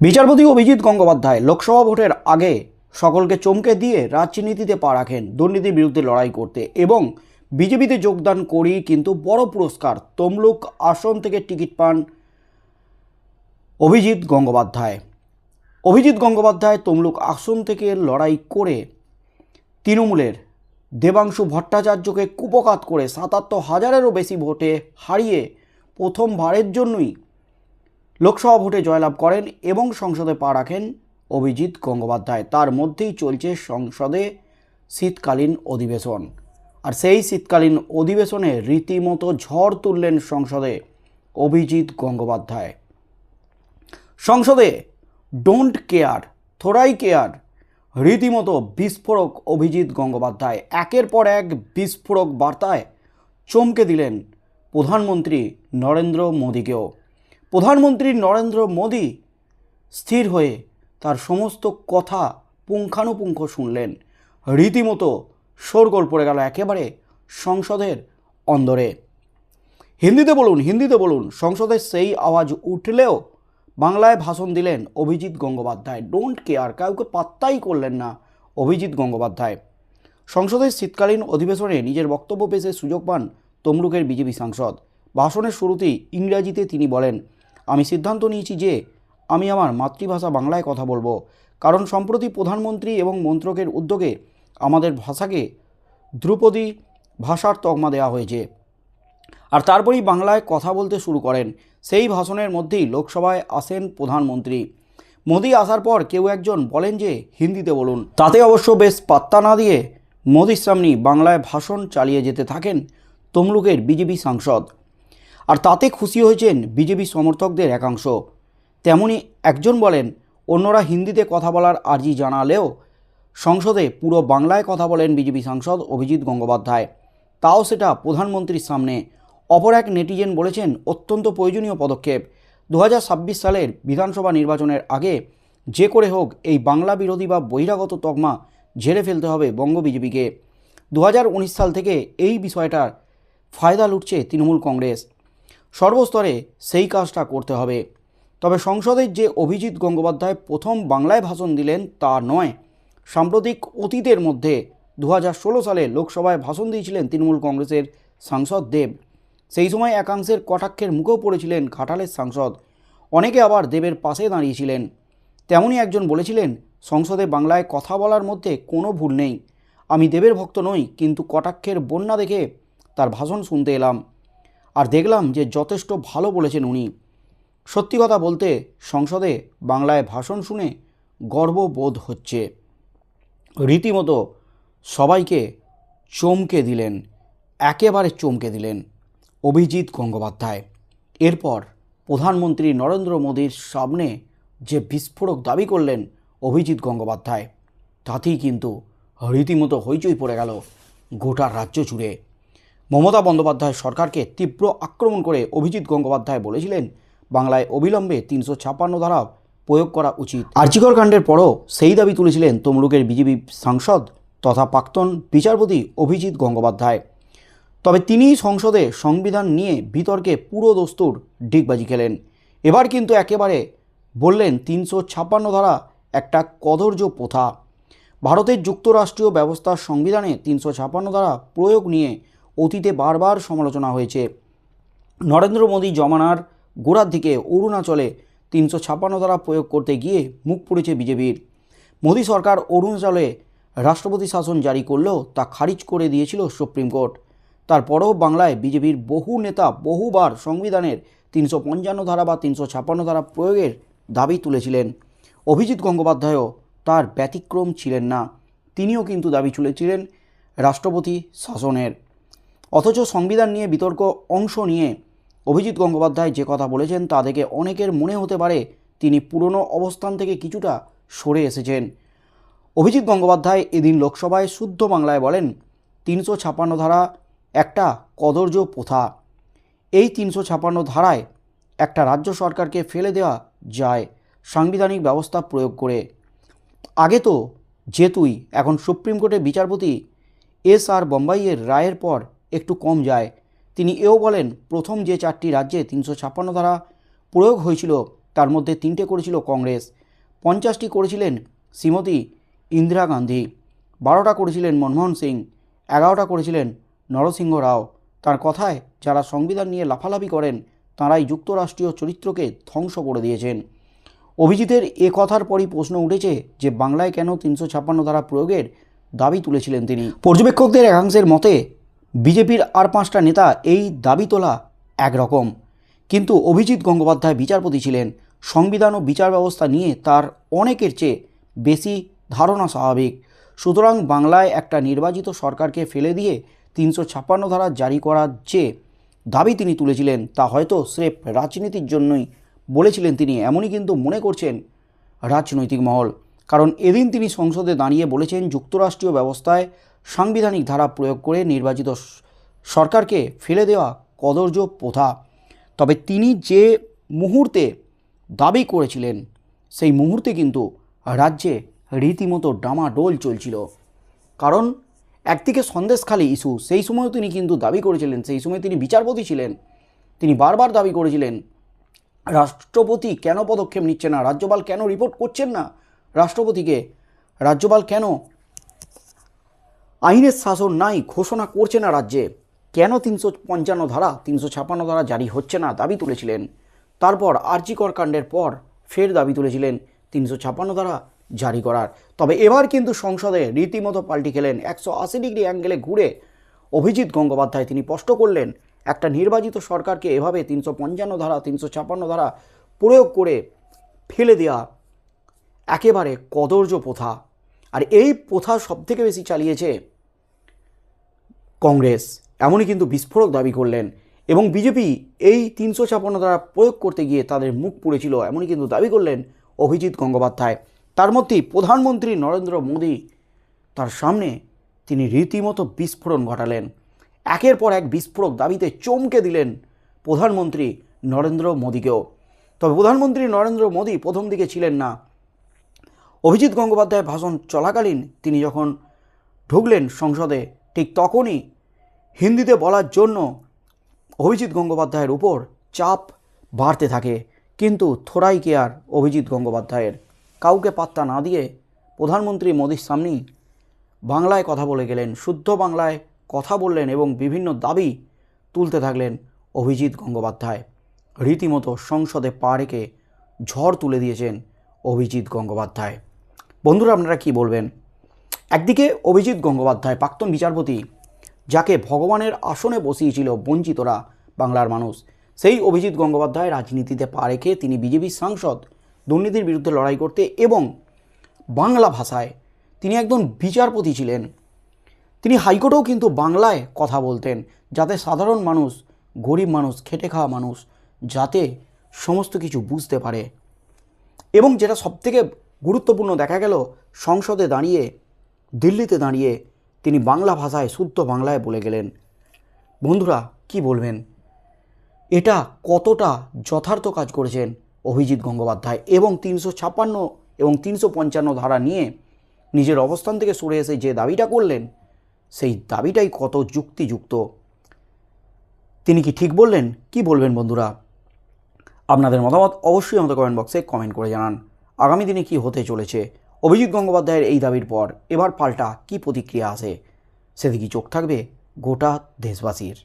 বিচারপতি অভিজিৎ গঙ্গোপাধ্যায় লোকসভা ভোটের আগে সকলকে চমকে দিয়ে রাজনীতিতে পা রাখেন দুর্নীতির বিরুদ্ধে লড়াই করতে এবং বিজেপিতে যোগদান করেই কিন্তু বড় পুরস্কার তমলুক আসন থেকে টিকিট পান অভিজিৎ গঙ্গোপাধ্যায়। অভিজিৎ গঙ্গোপাধ্যায় তমলুক আসন থেকে লড়াই করে তৃণমূলের দেবাংশু ভট্টাচার্যকে কুপকাত করে সাতাত্তর হাজারেরও বেশি ভোটে হারিয়ে প্রথমবারের জন্যই লোকসভা ভোটে জয়লাভ করেন এবং সংসদে পা রাখেন অভিজিৎ গঙ্গোপাধ্যায়। তার মধ্যেই চলছে সংসদে শীতকালীন অধিবেশন। আর সেই শীতকালীন অধিবেশনে রীতিমতো ঝড় তুললেন সংসদে অভিজিৎ গঙ্গোপাধ্যায়। সংসদে ডোন্ট কেয়ার থোড়াই কেয়ার রীতিমতো বিস্ফোরক অভিজিৎ গঙ্গোপাধ্যায়। একের পর এক বিস্ফোরক বার্তায় চমকে দিলেন প্রধানমন্ত্রী নরেন্দ্র মোদীকেও। প্রধানমন্ত্রী নরেন্দ্র মোদী স্থির হয়ে তার সমস্ত কথা পুঙ্খানুপুঙ্খ শুনলেন। রীতিমতো শোরগোল পড়ে গেল একেবারে সংসদের অন্দরে। হিন্দিতে বলুন হিন্দিতে বলুন সংসদের সেই আওয়াজ উঠলেও বাংলায় ভাষণ দিলেন অভিজিৎ গঙ্গোপাধ্যায়। ডোন্ট কেয়ার কাউকে পাত্তাই করলেন না অভিজিৎ গঙ্গোপাধ্যায়। সংসদের শীতকালীন অধিবেশনে নিজের বক্তব্য পেশে সুযোগ পান তমলুকের বিজেপি সাংসদ। ভাষণের শুরুতেই ইংরাজিতে তিনি বলেন আমি সিদ্ধান্ত নিয়েছি যে আমি আমার মাতৃভাষা বাংলায় কথা বলব। কারণ সম্প্রতি প্রধানমন্ত্রী এবং মন্ত্রকের উদ্যোগে আমাদের ভাষাকে ধ্রুপদী ভাষার তকমা দেওয়া হয়েছে। আর তারপরেই বাংলায় কথা বলতে শুরু করেন। সেই ভাষণের মধ্যেই লোকসভায় আসেন প্রধানমন্ত্রী। মোদি আসার পর কেউ একজন বলেন যে হিন্দিতে বলুন। তাতে অবশ্য বেশ পাত্তা না দিয়ে মোদির সামনেই বাংলায় ভাষণ চালিয়ে যেতে থাকেন তমলুকের বিজেপি সাংসদ। আর তাতে খুশি হয়েছেন বিজেপি সমর্থকদের একাংশ। তেমনি একজন বলেন, অন্যরা হিন্দিতে কথা বলার আর্জি জানালেও সংসদে পুরো বাংলায় কথা বলেন বিজেপি সাংসদ অভিজিৎ গঙ্গোপাধ্যায়। তাও সেটা প্রধানমন্ত্রীর সামনে। অপর এক নেটিজেন বলেছেন, অত্যন্ত প্রয়োজনীয় পদক্ষেপ। দু হাজার ছাব্বিশ সালের বিধানসভা নির্বাচনের আগে যে করে হোক এই বাংলা বিরোধী বা বহিরাগত তকমা ঝেড়ে ফেলতে হবে বঙ্গ বিজেপিকে। দু হাজার উনিশ সাল থেকে এই বিষয়টার ফায়দা লুটছে তৃণমূল কংগ্রেস। সর্বস্তরে সেই কাজটা করতে হবে। তবে সংসদের যে অভিজিৎ গঙ্গোপাধ্যায় প্রথম বাংলায় ভাষণ দিলেন তা নয়, সাম্প্রতিক অতীতের মধ্যে দু হাজার ষোলো সালে লোকসভায় ভাষণ দিয়েছিলেন তৃণমূল কংগ্রেসের সাংসদ দেব। সেই সময় একাংশের কটাক্ষের মুখেও পড়েছিলেন ঘাটালের সাংসদ। অনেকে আবার দেবের পাশে দাঁড়িয়েছিলেন। তেমনই একজন বলেছিলেন, সংসদে বাংলায় কথা বলার মধ্যে কোনো ভুল নেই। আমি দেবের ভক্ত নই, কিন্তু কটাক্ষের বন্যা দেখে তার ভাষণ শুনতে এলাম। আর দেখলাম যে যথেষ্ট ভালো বলেছেন উনি। সত্যি কথা বলতে সংসদে বাংলায় ভাষণ শুনে গর্ববোধ হচ্ছে। রীতিমতো সবাইকে চমকে দিলেন, একেবারে চমকে দিলেন অভিজিৎ গঙ্গোপাধ্যায়। এরপর প্রধানমন্ত্রী নরেন্দ্র মোদীর সামনে যে বিস্ফোরক দাবি করলেন অভিজিৎ গঙ্গোপাধ্যায়, তাতেই কিন্তু রীতিমতো হইচই পড়ে গেল গোটা রাজ্য জুড়ে। মমতা বন্দ্যোপাধ্যায় সরকারকে তীব্র আক্রমণ করে অভিজিৎ গঙ্গোপাধ্যায় বলেছিলেন, বাংলায় অবিলম্বে তিনশো ছাপ্পান্ন ধারা প্রয়োগ করা উচিত। আর্জিকর কাণ্ডের পরও সেই দাবি তুলেছিলেন তমলুকের বিজেপি সাংসদ তথা প্রাক্তন বিচারপতি অভিজিৎ গঙ্গোপাধ্যায়। তবে তিনি সংসদে সংবিধান নিয়ে বিতর্কে পুরো দস্তুর ডিগবাজি খেলেন। এবার কিন্তু একেবারে বললেন তিনশো ছাপ্পান্ন ধারা একটা কদর্য প্রথা। ভারতের যুক্তরাষ্ট্রীয় ব্যবস্থার সংবিধানে তিনশো ছাপ্পান্ন ধারা প্রয়োগ নিয়ে অতীতে বারবার সমালোচনা হয়েছে। নরেন্দ্র মোদী জমানার গোড়ার দিকে অরুণাচলে তিনশো ছাপ্পান্ন ধারা প্রয়োগ করতে গিয়ে মুখ পুড়েছে বিজেপির। মোদী সরকার অরুণাচলে রাষ্ট্রপতি শাসন জারি করলেও তা খারিজ করে দিয়েছিল সুপ্রিম কোর্ট। তারপরেও বাংলায় বিজেপির বহু নেতা বহুবার সংবিধানের তিনশো পঞ্চান্ন ধারা বা তিনশো ছাপ্পান্ন ধারা প্রয়োগের দাবি তুলেছিলেন। অভিজিৎ গঙ্গোপাধ্যায়ও তার ব্যতিক্রম ছিলেন না। তিনিও কিন্তু দাবি তুলেছিলেন রাষ্ট্রপতি শাসনের। অথচ সংবিধান নিয়ে বিতর্ক অংশ নিয়ে অভিজিৎ গঙ্গোপাধ্যায় যে কথা বলেছেন তা দেখে অনেকের মনে হতে পারে তিনি পুরনো অবস্থান থেকে কিছুটা সরে এসেছেন। অভিজিৎ গঙ্গোপাধ্যায় এদিন লোকসভায় শুদ্ধ বাংলায় বলেন, তিনশো ছাপ্পান্ন ধারা একটা কদর্য প্রথা। এই তিনশো ছাপ্পান্ন ধারায় একটা রাজ্য সরকারকে ফেলে দেওয়া যায়, সাংবিধানিক ব্যবস্থা প্রয়োগ করে। আগে তো যেতুই এখন সুপ্রিম কোর্টের বিচারপতি এস আর বোম্বাইয়ের রায়ের পর একটু কম যায়। তিনি এও বলেন, প্রথম যে চারটি রাজ্যে তিনশো ছাপ্পান্ন ধারা প্রয়োগ হয়েছিল, তার মধ্যে তিনটে করেছিল কংগ্রেস। পঞ্চাশটি করেছিলেন শ্রীমতী ইন্দিরা গান্ধী, বারোটা করেছিলেন মনমোহন সিং, এগারোটা করেছিলেন নরসিংহ রাও। তার কথায় যারা সংবিধান নিয়ে লাফালাফি করেন, তাঁরাই যুক্তরাষ্ট্রীয় চরিত্রকে ধ্বংস করে দিয়েছেন। অভিজিতের এ কথার পরই প্রশ্ন উঠেছে যে, বাংলায় কেন তিনশো ছাপ্পান্ন ধারা প্রয়োগের দাবি তুলেছিলেন তিনি? পর্যবেক্ষকদের একাংশের মতে বিজেপির আর পাঁচটা নেতা এই দাবি তোলা একরকম। কিন্তু অভিজিৎ গঙ্গোপাধ্যায় বিচারপতি ছিলেন। সংবিধান ও বিচার ব্যবস্থা নিয়ে তার অনেকের চেয়ে বেশি ধারণা স্বাভাবিক। সুতরাং বাংলায় একটা নির্বাচিত সরকারকে ফেলে দিয়ে তিনশো ছাপ্পান্ন ধারা জারি করার যে দাবি তিনি তুলেছিলেন, তা হয়তো স্রেফ রাজনীতির জন্যই বলেছিলেন তিনি, এমনই কিন্তু মনে করছেন রাজনৈতিক মহল। কারণ এদিন তিনি সংসদে দাঁড়িয়ে বলেছেন, যুক্তরাষ্ট্রীয় ব্যবস্থায় সাংবিধানিক ধারা প্রয়োগ করে নির্বাচিত সরকারকে ফেলে দেওয়া কদর্য প্রথা। তবে তিনি যে মুহূর্তে দাবি করেছিলেন, সেই মুহূর্তে কিন্তু রাজ্যে রীতিমতো ডামাডোল চলছিল। কারণ একদিকে সন্দেশখালী ইস্যু, সেই সময় তিনি কিন্তু দাবি করেছিলেন, সেই সময় তিনি বিচারপতি ছিলেন। তিনি বারবার দাবি করেছিলেন, রাষ্ট্রপতি কেন পদক্ষেপ নিচ্ছে না? রাজ্যপাল কেন রিপোর্ট করছেন না? রাষ্ট্রপতিকে, রাজ্যপাল কেন আইনের শাসন নাই, ঘোষণা করছে না রাজ্যে। কেন তিনশো পঞ্চান্ন ধারা, তিনশো ছাপ্পান্ন ধারা জারি হচ্ছে না দাবি তুলেছিলেন? তারপর আরজিকর কাণ্ডের পর ফের দাবি তুলেছিলেন তিনশো ছাপ্পান্ন ধারা জারি করার। তবে এবার কিন্তু সংসদে রীতিমতো পাল্টি খেলেন একশো আশি ডিগ্রি অ্যাঙ্গেলে ঘুরে। অভিজিৎ গঙ্গোপাধ্যায়, তিনি স্পষ্ট করলেন, একটা নির্বাচিত সরকারকে এভাবে তিনশো পঞ্চান্ন ধারা, তিনশো ছাপ্পান্ন ধারা প্রয়োগ করে ফেলে দেওয়া একেবারে কদর্য প্রথা। আর এই প্রথা সবথেকে বেশি চালিয়েছে কংগ্রেস। এমনই কিন্তু বিস্ফোরক দাবি করলেন এবং বিজেপি এই তিনশো ছাপ্পান্ন দ্বারা প্রয়োগ করতে গিয়ে তাদের মুখ পুড়েছিল, এমনই কিন্তু দাবি করলেন অভিজিৎ গঙ্গোপাধ্যায়। তার মধ্যেই প্রধানমন্ত্রী নরেন্দ্র মোদী, তার সামনে তিনি রীতিমতো বিস্ফোরণ ঘটালেন। একের পর এক বিস্ফোরক দাবিতে চমকে দিলেন প্রধানমন্ত্রী নরেন্দ্র মোদীকেও। তবে প্রধানমন্ত্রী নরেন্দ্র মোদী প্রথম দিকে ছিলেন না। অভিজিৎ গঙ্গোপাধ্যায় ভাষণ চলাকালীন তিনি যখন ঢুকলেন সংসদে, ঠিক তখনই হিন্দিতে বলার জন্য অভিজিৎ গঙ্গোপাধ্যায়ের উপর চাপ বাড়তে থাকে। কিন্তু থোড়াই কেয়ার অভিজিৎ গঙ্গোপাধ্যায়ের? কাউকে পাত্তা না দিয়ে প্রধানমন্ত্রী মোদীর সামনেই বাংলায় কথা বলে গেলেন, শুদ্ধ বাংলায় কথা বললেন এবং বিভিন্ন দাবি তুলতে থাকলেন অভিজিৎ গঙ্গোপাধ্যায়। রীতিমতো সংসদে পা রেখে ঝড় তুলে দিয়েছেন অভিজিৎ গঙ্গোপাধ্যায়। বন্ধুরা, আপনারা কি বলবেন? একদিকে অভিজিৎ গঙ্গোপাধ্যায়, প্রাক্তন বিচারপতি যাকে ভগবানের আসনে বসিয়েছিল বঞ্চিতরা বাংলার মানুষ। সেই অভিজিৎ গঙ্গোপাধ্যায় রাজনীতিতে পা রেখে তিনি বিজেপির সাংসদ, দুর্নীতির বিরুদ্ধে লড়াই করতে এবং বাংলা ভাষায় তিনি একজন বিচারপতি ছিলেন। তিনি হাইকোর্টেও কিন্তু বাংলায় কথা বলতেন, যাতে সাধারণ মানুষ, গরিব মানুষ, খেটে খাওয়া মানুষ, যাতে সমস্ত কিছু বুঝতে পারে। এবং যেটা সবথেকে গুরুত্বপূর্ণ দেখা গেল, সংসদে দাঁড়িয়ে, দিল্লিতে দাঁড়িয়ে তিনি বাংলা ভাষায় শুদ্ধ বাংলায় বলে গেলেন। বন্ধুরা, কি বলবেন? এটা কতটা যথার্থ কাজ করেছেন অভিজিৎ গঙ্গোপাধ্যায় এবং তিনশো ছাপ্পান্ন এবং তিনশো পঞ্চান্ন ধারা নিয়ে নিজের অবস্থান থেকে সরে এসে যে দাবিটা করলেন, সেই দাবিটাই কত যুক্তিযুক্ত। তিনি কি ঠিক বললেন? কি বলবেন বন্ধুরা? আপনাদের মতামত অবশ্যই আমাদের কমেন্ট বক্সে কমেন্ট করে জানান। আগামী দিনে কি হতে চলেছে? অভিজিৎ গঙ্গোপাধ্যায়ের এই দাবির পর এবার পাল্টা কি প্রতিক্রিয়া আছে? সেদিকে চোখ থাকবে গোটা দেশবাসীর।